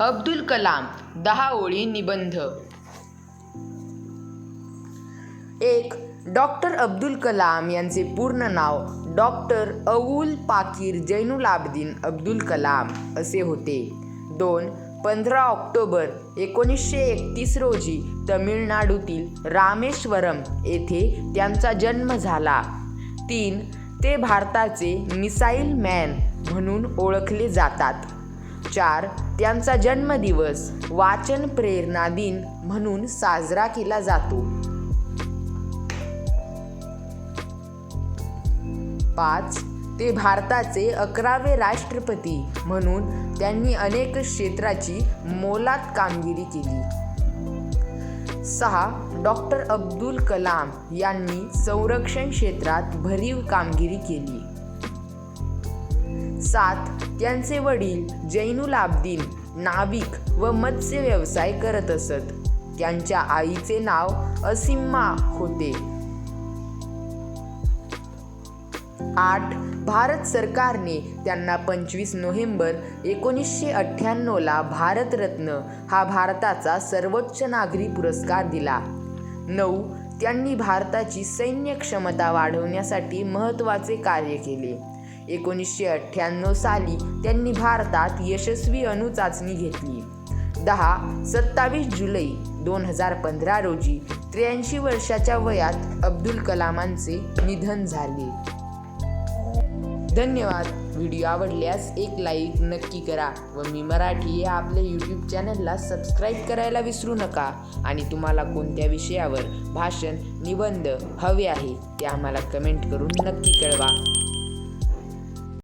अब्दुल कलाम दहा ओळी निबंध. एक डॉक्टर अब्दुल कलाम यांचे पूर्ण नाव डॉक्टर अवुल पाकीर जैनुल आबदीन अब्दुल कलाम असे होते. दोन पंधरा ऑक्टोबर एकोणीसशे एकतीस रोजी तमिळनाडूतील रामेश्वरम येथे त्यांचा जन्म झाला. तीन ते भारताचे मिसाईल मॅन म्हणून ओळखले जातात. चार त्यांचा जन्मदिवस वाचन प्रेरणा दिन म्हणून साजरा केला जातो. पाच ते भारताचे अकरावे राष्ट्रपती म्हणून त्यांनी अनेक क्षेत्राची मोलात कामगिरी केली. सहा डॉक्टर अब्दुल कलाम यांनी संरक्षण क्षेत्रात भरीव कामगिरी केली. सात त्यांचे वडील जैनुल आब्दीन नाविक व मत्स्य व्यवसाय करत असत. त्यांच्या आईचे नाव असिम्मा होते. आठ भारत सरकारने त्यांना पंचवीस नोव्हेंबर एकोणीसशे अठ्ठ्याण्णवला भारतरत्न हा भारताचा सर्वोच्च नागरी पुरस्कार दिला. नऊ त्यांनी भारताची सैन्य क्षमता वाढवण्यासाठी महत्त्वाचे कार्य केले. एकोणीसशे अठ्ठ्याण्णव साली त्यांनी भारतात यशस्वी अणुचाचणी घेतली. दहा सत्तावीस जुलै दोन हजार पंधरा रोजी त्र्याऐंशी वर्षाच्या वयात अब्दुल कलामांचे निधन झाले. धन्यवाद. व्हिडिओ आवडल्यास एक लाईक नक्की करा व मी मराठी या आपल्या यूट्यूब चॅनलला सबस्क्राईब करायला विसरू नका आणि तुम्हाला कोणत्या विषयावर भाषण निबंध हवे आहे ते आम्हाला कमेंट करून नक्की कळवा.